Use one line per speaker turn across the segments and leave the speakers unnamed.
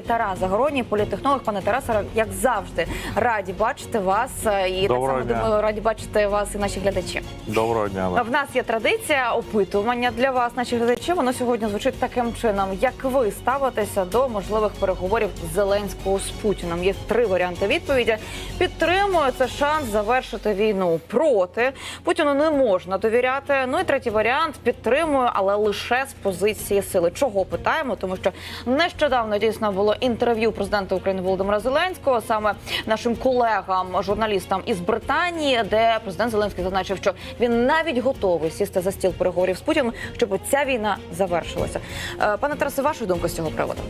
Тарас Загородній, політехнолог. Пане Тарасе, як завжди, раді бачити вас е, і
Доброго
так само
дня.
думаю, раді бачити вас і наші глядачі.
Доброго дня. Олег.
В нас є традиція опитування для вас, наші глядачі. Воно сьогодні звучить таким чином: як ви ставитеся до можливих переговорів Зеленського з Путіним? Є три варіанти відповіді. Підтримую це шанс завершити війну проти Путіну. Не можна довіряти. Ну і третій варіант підтримую, але лише з позиції сили. Чого питаємо? Тому що нещодавно дійсно було інтерв'ю президента України Володимира Зеленського, саме нашим колегам, журналістам із Британії, де президент Зеленський зазначив, що він навіть готовий сісти за стіл переговорів з Путіним, щоб ця війна завершилася. Е, Пане Тарасе, ваша думка з цього приводу?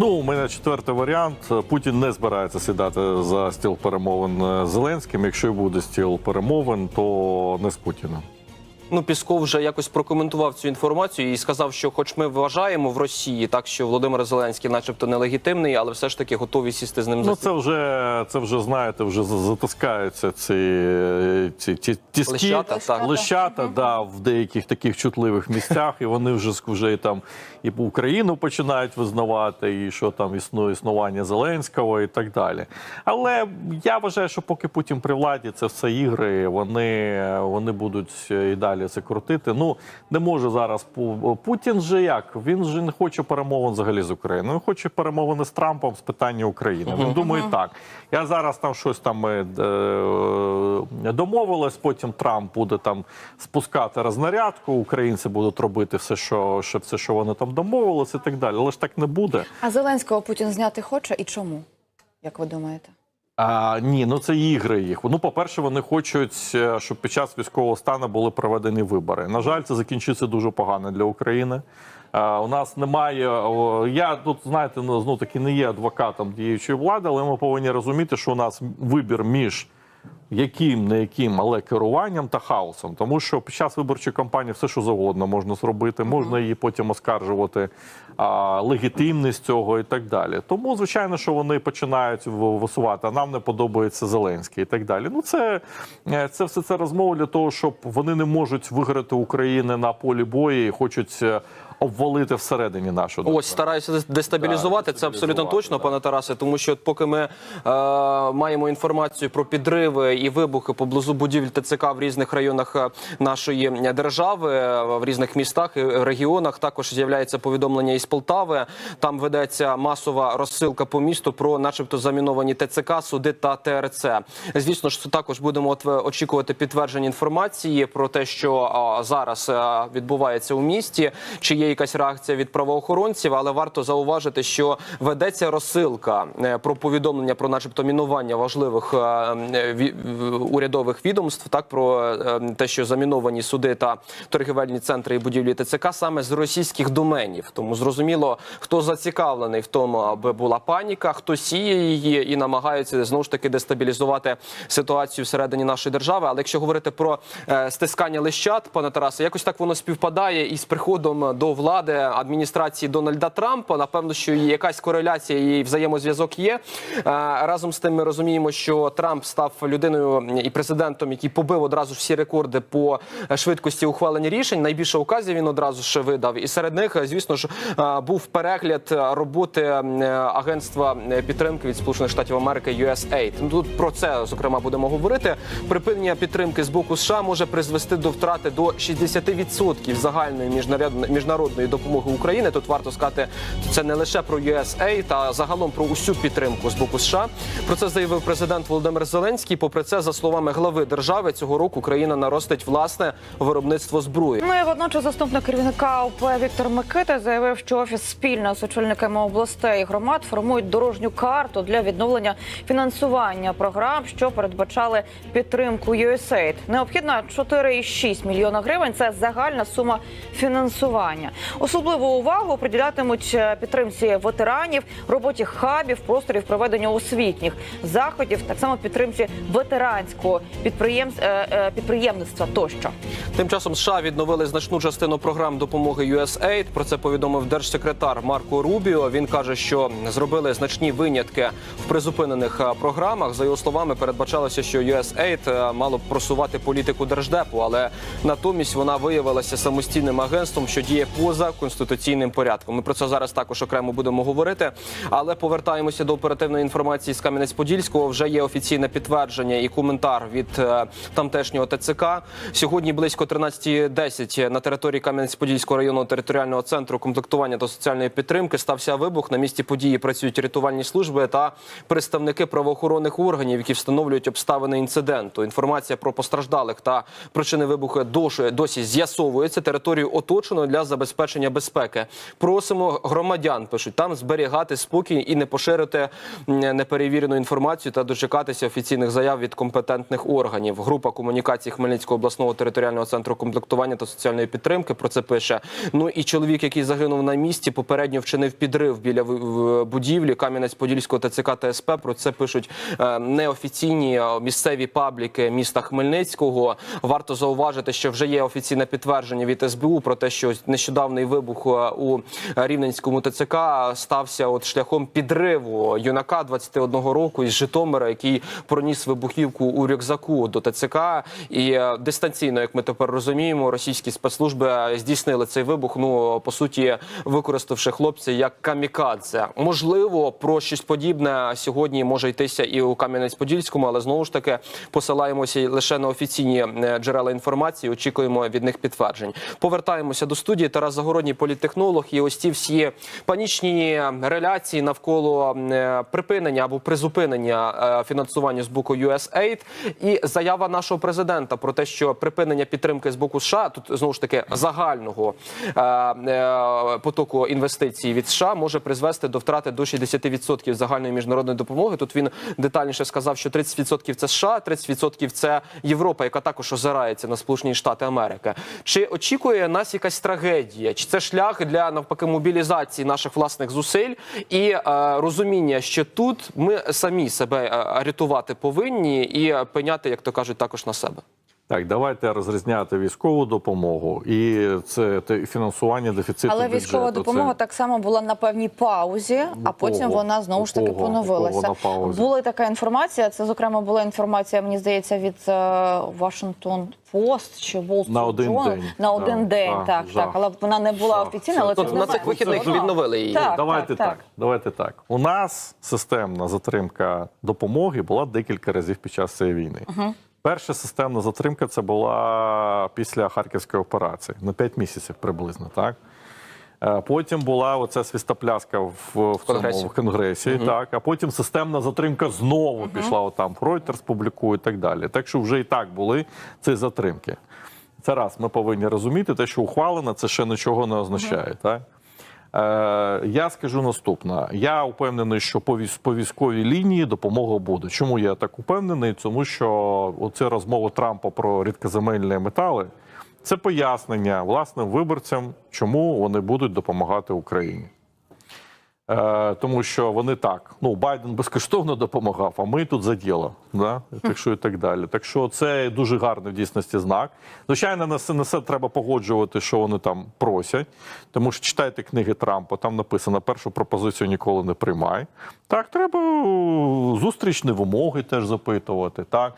Ну, у мене четвертий варіант. Путін не збирається сідати за стіл перемовин з Зеленським. Якщо й буде стіл перемовин, то не з Путіним.
Ну, Пісков вже якось прокоментував цю інформацію і сказав, що, хоч ми вважаємо в Росії, так що Володимир Зеленський, начебто, нелегітимний, але все ж таки готові сісти з ним за
Ну це вже це вже знаєте, вже затискаються ці, ці, ці тіски,
Лищата, так.
лищата, да, в деяких таких чутливих місцях, і вони вже вже і там і Україну починають визнавати, і що там існує існування Зеленського і так далі. Але я вважаю, що поки Путін при владі, це все ігри. Вони, вони будуть і далі це крутити. Ну не може зараз Пу- Путін же як? Він же не хоче перемовин взагалі з Україною. Він хоче перемовини з Трампом з питання України. Він думає так. Я зараз там щось там ми е, домовились. Потім Трамп буде там спускати рознарядку. Українці будуть робити все, що, що все, що вони там домовились, і так далі. Але ж так не буде.
А Зеленського Путін зняти хоче і чому? Як ви думаєте?
А, ні, ну це ігри їх. Ну, по-перше, вони хочуть, е, щоб під час військового стану були проведені вибори. На жаль, це закінчиться дуже погано для України. А, у нас немає. Я тут, знаєте, ну таки не є адвокатом діючої влади, але ми повинні розуміти, що у нас вибір між яким, не яким, але керуванням та хаосом. Тому що під час виборчої кампанії все, що завгодно можна зробити, можна її потім оскаржувати, а, легітимність цього і так далі. Тому, звичайно, що вони починають висувати, а нам не подобається Зеленський і так далі. Ну, це, е, це все це розмова для того, щоб вони не можуть виграти України на полі бою і хочуть е, обвалити всередині нашу
Ось стараюся дес- дестабілізувати.
Так,
Це абсолютно точно,
да.
пане Тарасе. Тому що, от поки ми е, маємо інформацію про підриви і вибухи поблизу будівель ТЦК в різних районах е, нашої держави, е, в різних містах і регіонах, також з'являється повідомлення із Полтави. Там ведеться масова розсилка по місту про, начебто, заміновані ТЦК, суди та ТРЦ. Звісно ж, також будемо е, очікувати підтвердження інформації про те, що зараз відбувається у місті. Чи є якась реакція від правоохоронців, але варто зауважити, що ведеться розсилка е, про повідомлення про, начебто, мінування важливих е, е, урядових відомств, так про те, що заміновані суди та торгівельні центри і будівлі ТЦК саме з російських доменів. Тому зрозуміло, хто зацікавлений в тому, аби була паніка, хто сіє її і намагається знову ж таки дестабілізувати ситуацію всередині нашої держави. Але якщо говорити про стискання лищат, пане Тарасе, якось так воно співпадає із приходом до влади адміністрації Дональда Трампа. Напевно, що якась кореляція і взаємозв'язок є. Е, разом з тим, ми розуміємо, що Трамп став людиною і президентом, який побив одразу всі рекорди по швидкості ухвалення рішень. Найбільше указів він одразу ж видав. І серед них, звісно ж, е, був перегляд роботи е, агентства підтримки від Сполучених Штатів Америки USAID. Ну, Тут про це зокрема будемо говорити. Припинення підтримки з боку США може призвести до втрати до 60% загальної міжнародної міжнародної допомоги України. Тут варто сказати, це не лише про USAID, а загалом про усю підтримку з боку США. Про це заявив президент Володимир Зеленський. Попри це, за словами глави держави, цього року країна наростить власне виробництво зброї.
Ну і водночас заступник керівника ОП Віктор Микита заявив, що офіс спільно з очільниками областей і громад формують дорожню карту для відновлення фінансування програм, що передбачали підтримку USAID. Необхідно 4,6 мільйона гривень. Це загальна сума фінансування. Особливу увагу приділятимуть е, підтримці ветеранів, роботі хабів, просторів проведення освітніх заходів, так само підтримці ветеранського е, е, підприємництва тощо.
Тим часом США відновили значну частину програм допомоги USAID. Про це повідомив держсекретар Марко Рубіо. Він каже, що зробили значні винятки в призупинених програмах. За його словами, передбачалося, що USAID мало б просувати політику держдепу, але натомість вона виявилася самостійним агентством, що діє поза конституційним порядком. Ми про це зараз також окремо будемо говорити. Але повертаємося до оперативної інформації з Кам'янець-Подільського. Вже є офіційне підтвердження і коментар від е, тамтешнього ТЦК. Сьогодні близько 13.10 на території Кам'янець-Подільського районного територіального центру комплектування та соціальної підтримки стався вибух. На місці події працюють рятувальні служби та представники правоохоронних органів, які встановлюють обставини інциденту. Інформація про постраждалих та причини вибуху досі, досі з'ясовується. Територію оточено для забезпечення безпеки. Просимо громадян пишуть там зберігати спокій і не поширити неперевірену інформацію та дочекатися офіційних заяв від компетентних органів. Група комунікацій Хмельницького обласного територіального центру комплектування та соціальної підтримки про це пише. Ну і чоловік, який загинув на місці, попередньо вчинив підрив біля будівлі Кам'янець-Подільського ТЦК та СП. Про це пишуть е, неофіційні місцеві пабліки міста Хмельницького. Варто зауважити, що вже є офіційне підтвердження від СБУ про те, що нещодавний вибух е, у Рівненському ТЦК стався от шляхом підриву юнака 21 року із Житомира, який проніс вибухівку у рюкзаку до ТЦК. І е, дистанційно, як ми тепер розуміємо, російські спецслужби е, здійснили цей вибух. Ну по суті, використавши хлопця як камікадзе. Можливо, про щось подібне сьогодні може йтися і у Кам'янець-Подільському, але знову ж таки посилаємося лише на офіційні джерела інформації. Очікуємо від них підтверджень. Повертаємося до студії. Тарас Загородній політтехнолог. І ось ці всі панічні реляції навколо е, припинення або призупинення е, фінансування з боку USAID і заява нашого президента про те, що припинення підтримки з боку США тут знову ж таки загального е, потоку інвестицій від США може призвести до втрати до 60% загальної міжнародної допомоги. Тут він детальніше сказав, що 30% це США, 30% це Європа, яка також озирається на Сполучені Штати Америки. Чи очікує нас якась трагедія? Чи це шлях для навпаки мобілізації наших власних зусиль і е, розуміння, що тут ми самі себе е, рятувати повинні і е, пеняти, як то кажуть, також на себе?
Так, давайте розрізняти військову допомогу і це фінансування дефіциту
Але
бюджету.
військова допомога
Це-
так само була на певній паузі, а потім
кого?
вона знову ж таки поновилася. Була така інформація. Це зокрема була інформація, мені здається, від е, Washington Post чи Wall
На один
Journal.
день.
на один
Так,
день.
так,
Так,
жах.
так, але вона не була
Жах.
офіційна. Але
це-
на цих вихідних відновили її.
Так,
давайте
так,
так, давайте так. У нас системна затримка допомоги була декілька разів під час цієї війни. Перша системна затримка це була після харківської операції на 5 місяців приблизно, так. Е, Потім була оця свістопляска в, в, цьому,
Конгресі.
в конгресі, так. А потім системна затримка знову пішла отам. Reuters публікує і так далі. Так що вже і так були ці затримки. Це раз ми повинні розуміти, те, що ухвалено, це ще нічого не означає. Так? Е, я скажу наступне. Я впевнений, що по, військ- по військовій лінії допомога буде. Чому я так упевнений? Тому що оце розмова Трампа про рідкоземельні метали це пояснення власним виборцям, чому вони будуть допомагати Україні. Е, тому що вони так. Ну, Байден безкоштовно допомагав, а ми тут за діло. Да? Так що і так далі. Так що це дуже гарний в дійсності знак. Звичайно, на це, на це треба погоджувати, що вони там просять. Тому що читайте книги Трампа, там написано, першу пропозицію ніколи не приймай. Так, треба зустрічні вимоги теж запитувати. Так.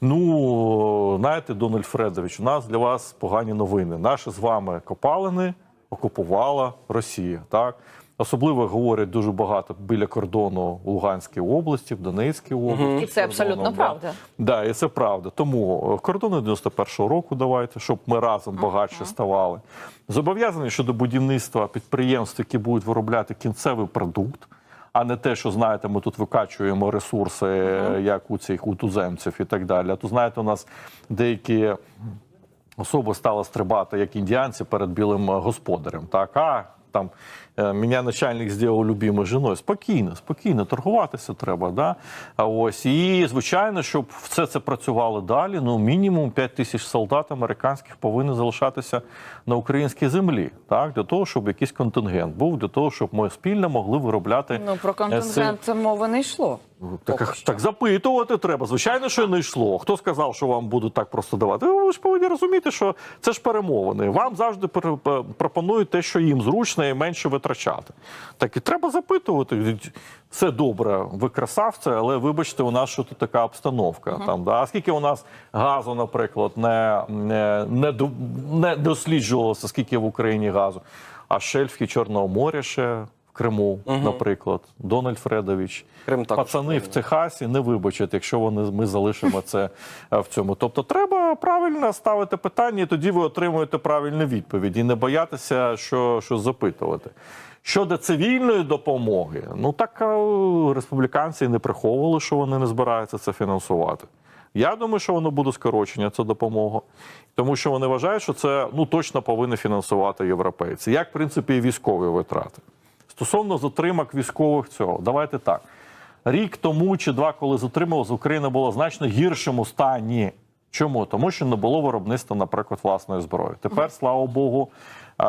Ну, знаєте, Дональд Фредович, у нас для вас погані новини. Наші з вами копалини окупувала Росія. Так. Особливо говорять дуже багато біля кордону в Луганській області, в Донецькій області.
І це абсолютно
кордону,
правда.
Да. Да, і це правда. Тому е, кордони 91-го року давайте, щоб ми разом багатше ставали. Зобов'язані щодо будівництва підприємств, які будуть виробляти кінцевий продукт, а не те, що знаєте, ми тут викачуємо ресурси, е, як у цих у туземців і так далі. А то знаєте, у нас деякі особа стала стрибати, як індіанці, перед білим е, господарем. Так, а там е, мене начальник зробив любимою жіною. Спокійно, спокійно, торгуватися треба. Да? А ось і звичайно, щоб все це працювало далі. Ну мінімум 5 тисяч солдат американських повинні залишатися на українській землі, так для того, щоб якийсь контингент був, для того, щоб ми спільно могли виробляти
Ну про контингент це мови не йшло.
Так, так запитувати треба. Звичайно, що не йшло. Хто сказав, що вам будуть так просто давати? Ви ж повинні розуміти, що це ж перемовини. Вам завжди пропонують те, що їм зручно і менше витрачати. Так і треба запитувати. Все добре, ви красавці, але вибачте, у нас що тут така обстановка. Там, да? А скільки у нас газу, наприклад, не, не, не, не досліджувалося, скільки в Україні газу, а шельфки Чорного моря ще. В Криму, наприклад, Дональд Фредович,
Крим також
пацани в Техасі не вибачать, якщо вони ми залишимо це е, в цьому. Тобто, треба правильно ставити питання, і тоді ви отримуєте правильну відповідь і не боятися, що, що запитувати. Щодо цивільної допомоги, ну так е, республіканці не приховували, що вони не збираються це фінансувати. Я думаю, що воно буде скорочення, це допомога, тому що вони вважають, що це ну точно повинні фінансувати європейці, як в принципі і військові витрати. Стосовно затримок військових цього, давайте так. Рік тому чи два, коли затримувалися, Україна була в значно гіршому стані. Чому? Тому що не було виробництва, наприклад, власної зброї. Тепер, слава Богу,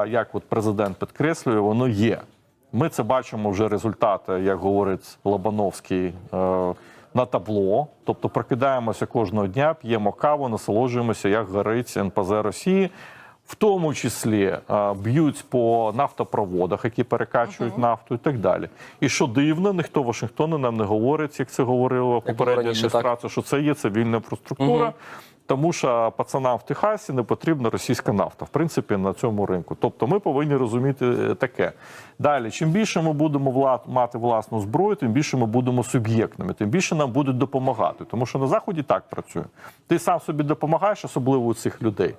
як от президент підкреслює, воно є. Ми це бачимо вже результати, як говорить Лобановський, е, на табло. Тобто прокидаємося кожного дня, п'ємо каву, насолоджуємося, як горить НПЗ Росії. В тому числі б'ють по нафтопроводах, які перекачують нафту і так далі. І що дивно, ніхто в Вашингтоні нам не говорить, як це говорила попередня
так.
адміністрація, що це є цивільна інфраструктура. Тому що пацанам в Техасі не потрібна російська нафта, в принципі, на цьому ринку. Тобто ми повинні розуміти е, таке. Далі, чим більше ми будемо влад, мати власну зброю, тим більше ми будемо суб'єктними, тим більше нам будуть допомагати. Тому що на Заході так працює. Ти сам собі допомагаєш, особливо у цих людей.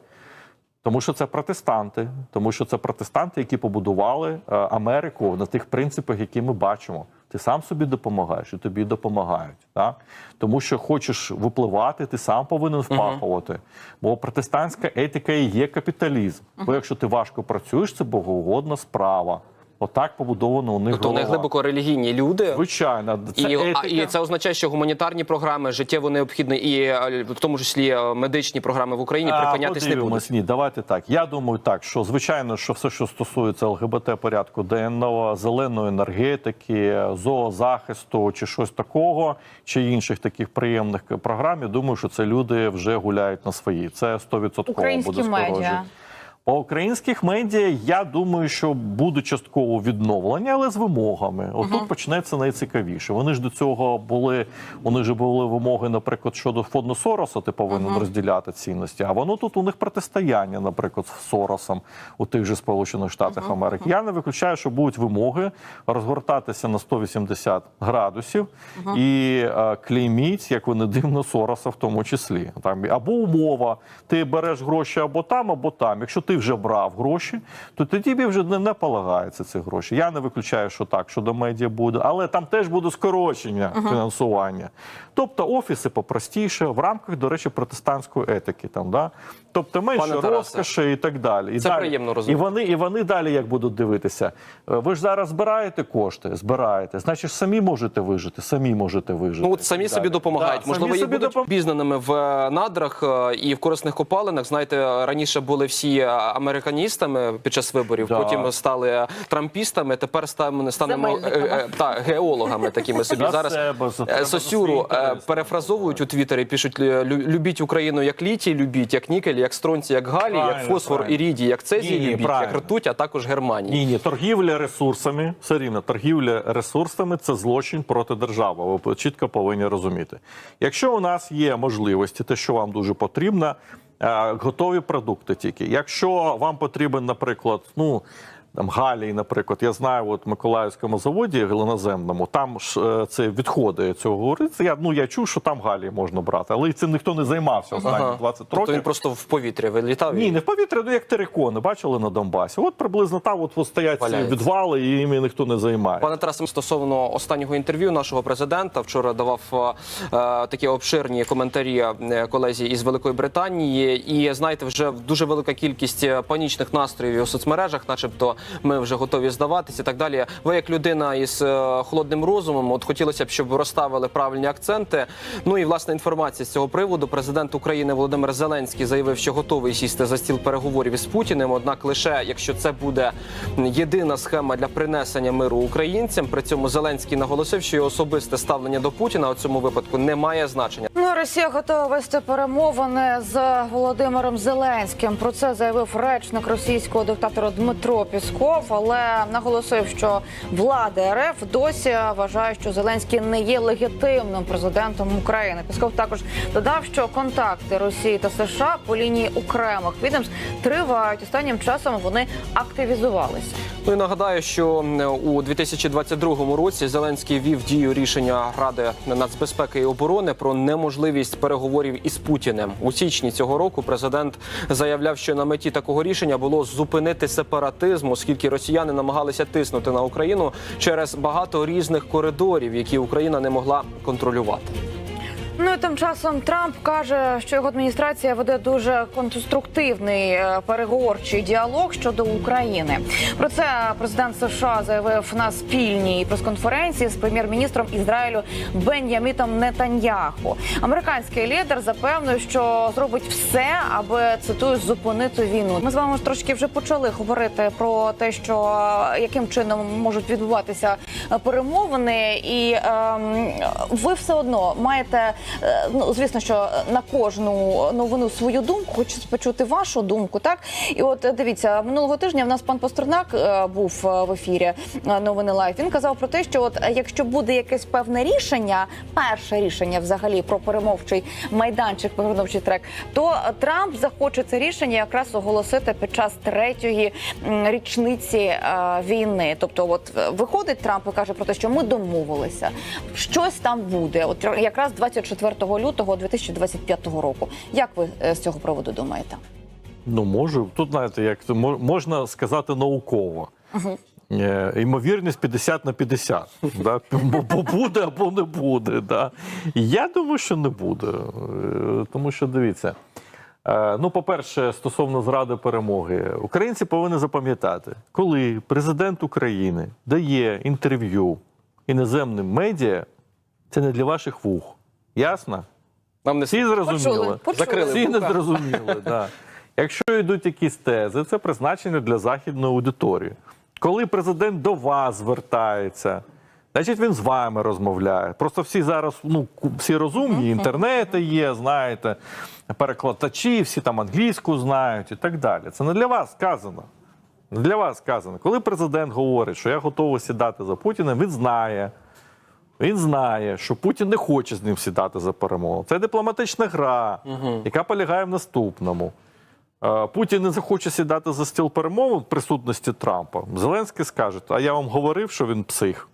Тому що це протестанти, тому що це протестанти, які побудували е, Америку на тих принципах, які ми бачимо. Ти сам собі допомагаєш, і тобі допомагають. Так? Тому що хочеш випливати, ти сам повинен впахувати. Бо протестантська етика і є капіталізм. Бо якщо ти важко працюєш, це богоугодна справа. Отак побудовано у них
Тобто вони глибоко релігійні люди.
Звичайно, це
І, а,
етика.
і це означає, що гуманітарні програми життєво необхідні, і е, в тому числі е, медичні програми в Україні
А,
припинятись не будуть.
Ні, давайте так. Я думаю, так що звичайно, що все, що стосується ЛГБТ порядку денного, зеленої енергетики, зоозахисту чи щось такого, чи інших таких приємних програм, я думаю, що це люди вже гуляють на свої. Це 100%
Українські
буде
медіа.
По українських медіа я думаю, що буде частково відновлення, але з вимогами. Отут почнеться найцікавіше. Вони ж до цього були. Вони ж були вимоги, наприклад, щодо фонду Сороса, ти повинен розділяти цінності. А воно тут у них протистояння, наприклад, з Соросом у тих же Сполучених Штатах Америки. Я не виключаю, що будуть вимоги розгортатися на 180 градусів і е, клейміть, як вони дивно, Сороса в тому числі. Там або умова, ти береш гроші або там, або там. Якщо ти вже брав гроші, то тоді тобі вже не, не полагаються ці гроші. Я не виключаю, що так, що до медіа буде, але там теж буде скорочення фінансування. Тобто офіси попростіше, в рамках, до речі, протестантської етики. Там, да? Тобто менше розкоші і так далі. І
це
далі.
приємно
І вони, і вони далі як будуть дивитися. Е, Ви ж зараз збираєте кошти, збираєте. Значить, самі можете вижити, самі можете вижити.
Ну от самі собі допомагають.
Да,
Можливо,
самі собі
будуть
допом-
обізнаними в надрах е, і в корисних копалинах. Знаєте, раніше були всі е, американістами під час виборів,
Да.
потім стали трампістами. Тепер станемо станемо е, е, та геологами такими собі. Зараз е, Сосюру е, перефразовують у Твіттері, пишуть любіть Україну як літій, любіть як нікель, як стронці, як галі, як фосфор
правильно.
і рідій, як цезій,
Ні,
любіть, як ртуть, а також Германії.
Ні, ні, торгівля ресурсами, все рівно, торгівля ресурсами це злочин проти держави. Ви чітко повинні розуміти. Якщо у нас є можливості, те, що вам дуже потрібно, е, готові продукти тільки. Якщо вам потрібен, наприклад, ну. Там Галій, наприклад, я знаю, от Миколаївському заводі глиноземному, там ж е, це відходи цього. Я ну я чув, що там Галій можна брати, але цим ніхто не займався останні
Ага.
20
Тобто він просто в повітря вилітав.
Ні, не в повітря, ну як терикони, бачили на Донбасі. От приблизно там от, от стоять ці відвали, і їм ніхто не займає.
Пане Тарасе, стосовно останнього інтерв'ю нашого президента вчора давав е, е, такі обширні коментарі е, колезі із Великої Британії. І знаєте, вже дуже велика кількість панічних настроїв у соцмережах, начебто ми вже готові здаватися і так далі. Ви як людина із е, холодним розумом, от хотілося б, щоб ви розставили правильні акценти. Ну і власне інформація з цього приводу. Президент України Володимир Зеленський заявив, що готовий сісти за стіл переговорів із Путіним. Однак, лише якщо це буде єдина схема для принесення миру українцям. При цьому Зеленський наголосив, що його особисте ставлення до Путіна у цьому випадку не має значення.
Росія готова вести перемовини з Володимиром Зеленським. Про це заявив речник російського диктатора Дмитро Пісков, але наголосив, що влада РФ досі вважає, що Зеленський не є легітимним президентом України. Пісков також додав, що контакти Росії та США по лінії окремих відомств тривають. Останнім часом вони активізувалися.
Ну і нагадаю, що у 2022 році Зеленський вів дію рішення Ради нацбезпеки і оборони про неможливість переговорів із Путіним. У січні цього року президент заявляв, що на меті такого рішення було зупинити сепаратизм, оскільки росіяни намагалися тиснути на Україну через багато різних коридорів, які Україна не могла контролювати.
Ну тим часом Трамп каже, що його адміністрація веде дуже конструктивний е, переговорчий діалог щодо України. Про це президент США заявив на спільній прес-конференції з прем'єр-міністром Ізраїлю Бен'ямітом Нетаньяху. Американський лідер запевнив, що зробить все, аби цитую зупинити війну. Ми з вами трошки вже почали говорити про те, що е, яким чином можуть відбуватися е, перемовини, і ем, ви все одно маєте. Е, Ну, звісно, що на кожну новину свою думку, хочу почути вашу думку. Так і от е, дивіться, минулого тижня в нас пан Постернак е, був в ефірі новини Лайф. Він казав про те, що от якщо буде якесь певне рішення, перше рішення взагалі про перемовчий майданчик, перемовчий трек, то Трамп захоче це рішення якраз оголосити під час третьої річниці війни. Тобто, от виходить Трамп і каже про те, що ми домовилися, щось там буде. От якраз 24 лютого 2025 року. Як ви е, з цього приводу думаєте?
Ну, можу. Тут, знаєте, як можна сказати науково. Е, Ймовірність 50 на 50. Да? Бо буде або не буде. Да? Я думаю, що не буде. Е, Тому що дивіться. Ну, по-перше, стосовно зради перемоги, українці повинні запам'ятати, коли президент України дає інтерв'ю іноземним медіа, це не для ваших вух. Ясно?
Нам не
Всі зрозуміли.
Почули, почули.
Закрили
Всі не зрозуміли. Да. Якщо йдуть якісь тези, це призначення для західної аудиторії. Коли президент до вас звертається, значить він з вами розмовляє. Просто всі зараз ну, всі розумні, інтернети є, знаєте, перекладачі, всі там англійську знають і так далі. Це не для вас сказано. Не для вас сказано. Коли президент говорить, що я готовий сідати за Путіним, він знає. Він знає, що Путін не хоче з ним сідати за перемогу. Це дипломатична гра, яка полягає в наступному. Е, Путін не захоче сідати за стіл перемовин в присутності Трампа. Зеленський скаже: а я вам говорив, що він псих.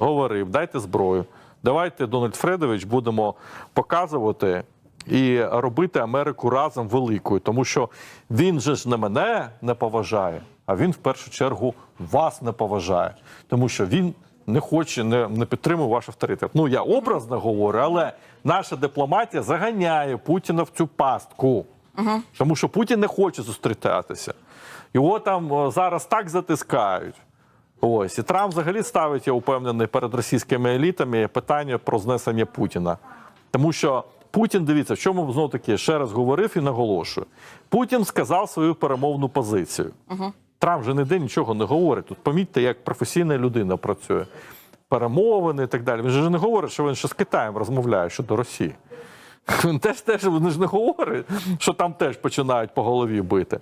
Говорив, дайте зброю. Давайте, Дональд Фредович, будемо показувати і робити Америку разом великою, тому що він же ж не мене не поважає, а він в першу чергу вас не поважає, тому що він не хоче, не, не підтримує ваш авторитет. Ну я образно говорю, але наша дипломатія заганяє Путіна в цю пастку. Тому що Путін не хоче зустрітатися. Його там зараз так затискають. Ось і Трамп взагалі ставить, я упевнений, перед російськими елітами питання про знесення Путіна. Тому що Путін, дивіться, в чому знову таки ще раз говорив і наголошую. Путін сказав свою перемовну позицію. Трамп вже ніде нічого не говорить. Тут помітьте, як професійна людина працює. Перемовини і так далі. Він же не говорить, що він ще з Китаєм розмовляє щодо Росії. Він теж теж вони ж не говорить, що там теж починають по голові бити.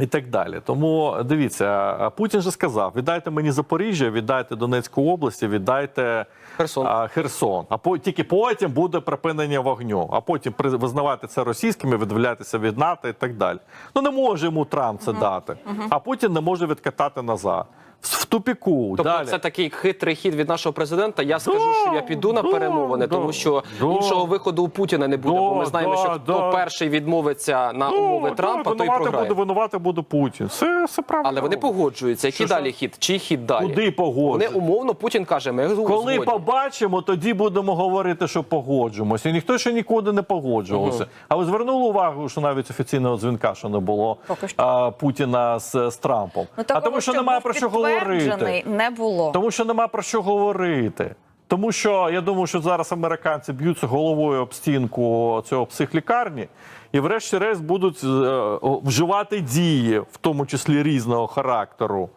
І так далі. Тому дивіться, Путін же сказав: віддайте мені Запоріжжя, віддайте Донецьку область, віддайте
Херсон.
а, Херсон. А по, тільки потім буде припинення вогню, а потім визнавати це російськими, відмовлятися від НАТО і так далі. Ну не може йому Трамп це дати. А Путін не може відкатати назад. В тупіку.
Тобто
Далі.
це такий хитрий хід від нашого президента. Я скажу, що я піду на
да,
перемовини,
да,
тому що
да.
іншого виходу у Путіна не буде.
Да,
бо ми знаємо,
да,
що хто
да.
перший відмовиться на
Ну,
умови
да,
Трампа, той
винувати
програє.
буде, винувати буде Путін. Все, все правильно.
Але вони погоджуються. Який далі хід? Чий хід далі?
Куди
Вони умовно Путін каже, ми
Коли
згодні.
побачимо, тоді будемо говорити, що погоджуємося. І ніхто ще нікуди не погоджувався. А ви звернули увагу, що навіть офіційного дзвінка, що не було
що.
а, Путіна з, з Трампом.
Ну,
а тому, що немає про що говорити.
Підтверджений, не було.
Тому що нема про що говорити. Тому що я думаю, що зараз американці б'ються головою об стінку цього психлікарні, і врешті-решт будуть е, вживати дії, в тому числі різного характеру.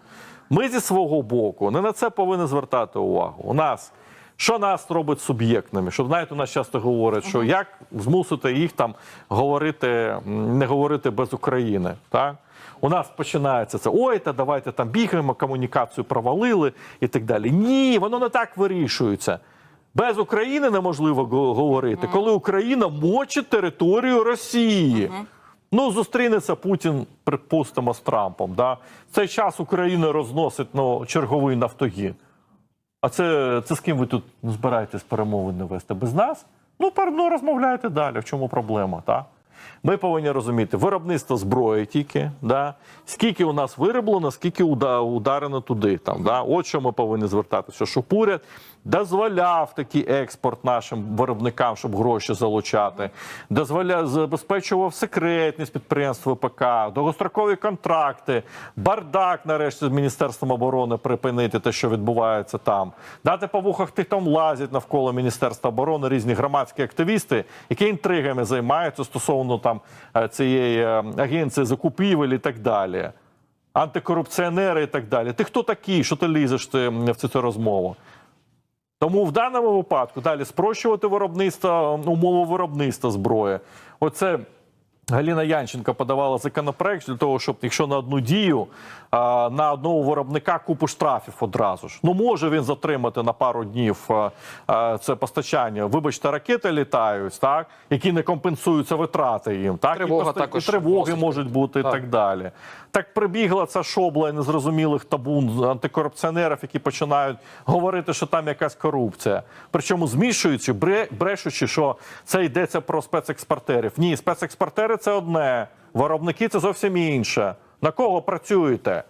Ми зі свого боку не на це повинні звертати увагу. У нас що нас робить суб'єктними? Щоб знаєте, у нас часто говорять, що як змусити їх там говорити, не говорити без України. Так? У нас починається це ой, та давайте там бігаємо, комунікацію провалили і так далі. Ні, воно не так вирішується. Без України неможливо го- говорити, коли Україна мочить територію Росії. Ну, зустрінеться Путін, припустимо, з Трампом. Да? В цей час Україна розносить ну, черговий нафтогін. А це, це з ким ви тут збираєтесь перемовини вести? Без нас? Ну, ну розмовляйте далі. В чому проблема? Так? Ми повинні розуміти виробництво зброї тільки, да? скільки у нас вироблено, скільки уда- ударено туди. Там, да? От що ми повинні звертатися, що уряд дозволяв такий експорт нашим виробникам, щоб гроші залучати, дозволяв, забезпечував секретність підприємств ВПК, довгострокові контракти, бардак нарешті з Міністерством оборони припинити те, що відбувається там, дати по вухах тих там лазять навколо Міністерства оборони різні громадські активісти, які інтригами займаються стосовно там е, цієї е, агенції закупівель і так далі. Антикорупціонери і так далі. Ти хто такий, що ти лізеш в цю, цю розмову? Тому в даному випадку далі спрощувати виробництво, умови виробництва зброї. Оце Галіна Янченко подавала законопроект для того, щоб якщо на одну дію на одного виробника купу штрафів одразу ж. Ну може він затримати на пару днів а, а, це постачання. Вибачте, ракети літають, так які не компенсуються витрати їм. Так
Тривога
і, поста-
також
і тривоги
мусить
можуть бути і
Так.
так далі. Так прибігла ця шобла незрозумілих табун антикорупціонерів, які починають говорити, що там якась корупція. Причому змішуючи, бре- брешучи, що це йдеться про спецекспортерів. Ні, спецекспортери це одне, виробники це зовсім інше. На кого працюєте?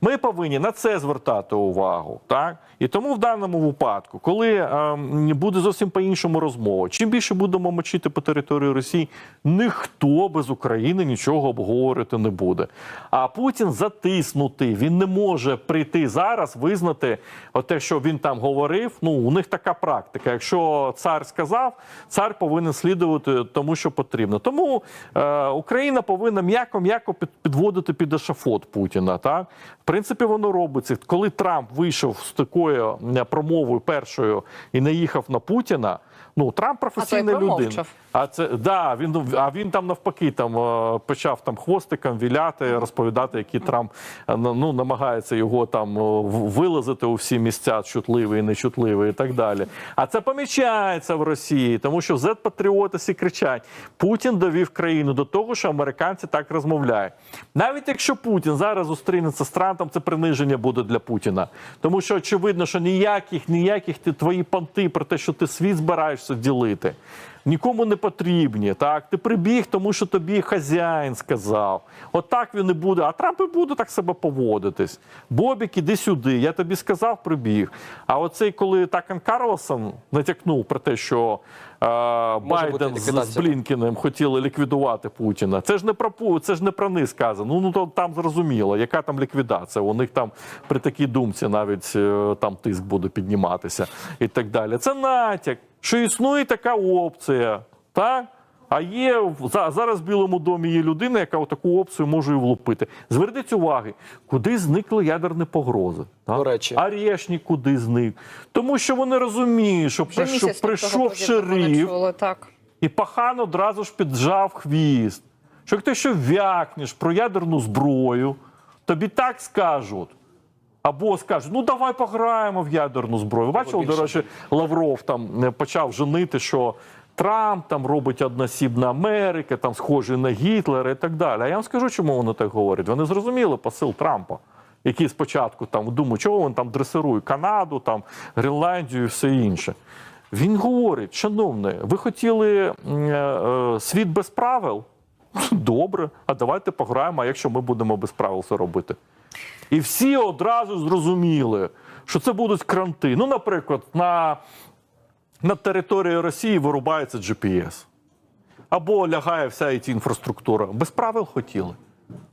Ми повинні на це звертати увагу, так і тому в даному випадку, коли ем, буде зовсім по-іншому розмова, чим більше будемо мочити по території Росії, ніхто без України нічого обговорити не буде. А Путін затиснутий. Він не може прийти зараз, визнати те, що він там говорив. Ну у них така практика. Якщо цар сказав, цар повинен слідувати тому, що потрібно. Тому е, Україна повинна м'яко-м'яко підводити під ешафот Путіна. Так в принципі, воно робиться. Коли Трамп вийшов з такою промовою першою і не їхав на Путіна. Ну Трамп професійна людина. А це да, він а він там навпаки там е, почав там хвостиком віляти, розповідати, який Трамп е, ну намагається його там е, вилазити у всі місця чутливі і нечутливі і так далі. А це помічається в Росії, тому що зет-патріоти всі кричать: Путін довів країну до того, що американці так розмовляють. Навіть якщо Путін зараз зустрінеться з Трампом, це приниження буде для Путіна, тому що очевидно, що ніяких ніяких ти твої понти про те, що ти світ збираєшся ділити нікому не потрібні. Так, ти прибіг, тому що тобі хазяїн сказав. Отак він і буде. А Трамп і буде так себе поводитись. Бобік, іди сюди. Я тобі сказав, прибіг. А оцей, коли Такан Карлсон натякнув про те, що е, Байден з, з. Блінкіним хотіли ліквідувати Путіна. Це ж не про це ж не про них сказано. Ну, ну то там зрозуміло, яка там ліквідація. У них там при такій думці навіть е, там тиск буде підніматися і так далі. Це натяк, що існує така опція, так? А є зараз в Білому домі є людина, яка таку опцію може і влупити. Зверніть уваги, куди зникли ядерні погрози. Так?
До речі.
Арешник куди зник. Тому що вони розуміють, що,
Вже
прийшов, прийшов шериф,
чули, так.
і пахан одразу ж піджав хвіст. Що як ти що вякнеш про ядерну зброю, тобі так скажуть. Або скажуть, ну давай пограємо в ядерну зброю. Бачили, до речі, Лавров там е, почав женити, що Трамп там робить односібна Америка, там схожий на Гітлера і так далі. А я вам скажу, чому вони так говорять. Вони зрозуміли посил Трампа. які спочатку там думають, чого він там дресирує Канаду, там Гренландію і все інше. Він говорить: шановне, ви хотіли е, е, світ без правил? Добре, а давайте пограємо, а якщо ми будемо без правил це робити. І всі одразу зрозуміли, що це будуть кранти. Ну, наприклад, на, на території Росії вирубається GPS. Або лягає вся it інфраструктура. Без правил хотіли.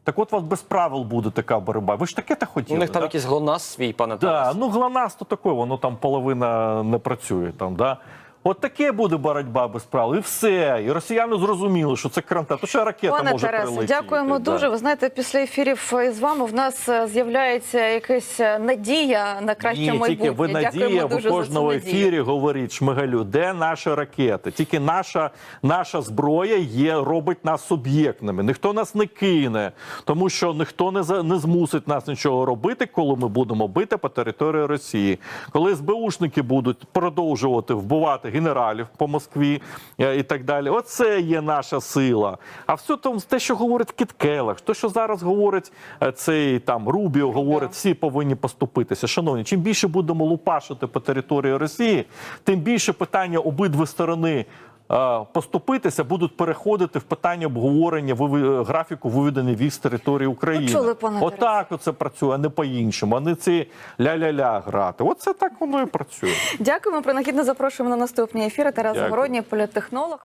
Так от у вас без правил буде така боротьба. Ви ж таке та хотіли.
У них там
да?
якийсь глонас свій, пане
Да, ну ГЛОНАСС то таке, воно там половина не працює. Там, да? От таке буде боротьба без правил. І все. І росіяни зрозуміли, що це кранта. То ще ракета
Пане
може
Тарасе,
прилетіти.
дякуємо
да.
дуже. Ви знаєте, після ефірів із вами в нас е, з'являється якась е, надія на краще
Ні, тільки
майбутнє.
ви надія в кожному ефірі говоріть Шмигалю, де наші ракети? Тільки наша, наша зброя є, робить нас суб'єктними. Ніхто нас не кине, тому що ніхто не, за- не змусить нас нічого робити, коли ми будемо бити по території Росії. Коли СБУшники будуть продовжувати вбивати генералів по Москві е, і так далі. Оце є наша сила. А все там те, що говорить Кіткелах, те, що зараз говорить е, цей там Рубіо, говорить, всі повинні поступитися. Шановні, чим більше будемо лупашити по території Росії, тим більше питання обидві сторони. Е, Поступитися будуть переходити в питання обговорення вив графіку виведення військ з території України.
Почули, пане
Отак оце працює, а не по-іншому. А не ці ля-ля-ля грати. Оце так воно і працює.
Дякуємо. Принагідно запрошуємо на наступні ефіри. Тарас Городній, політтехнолог.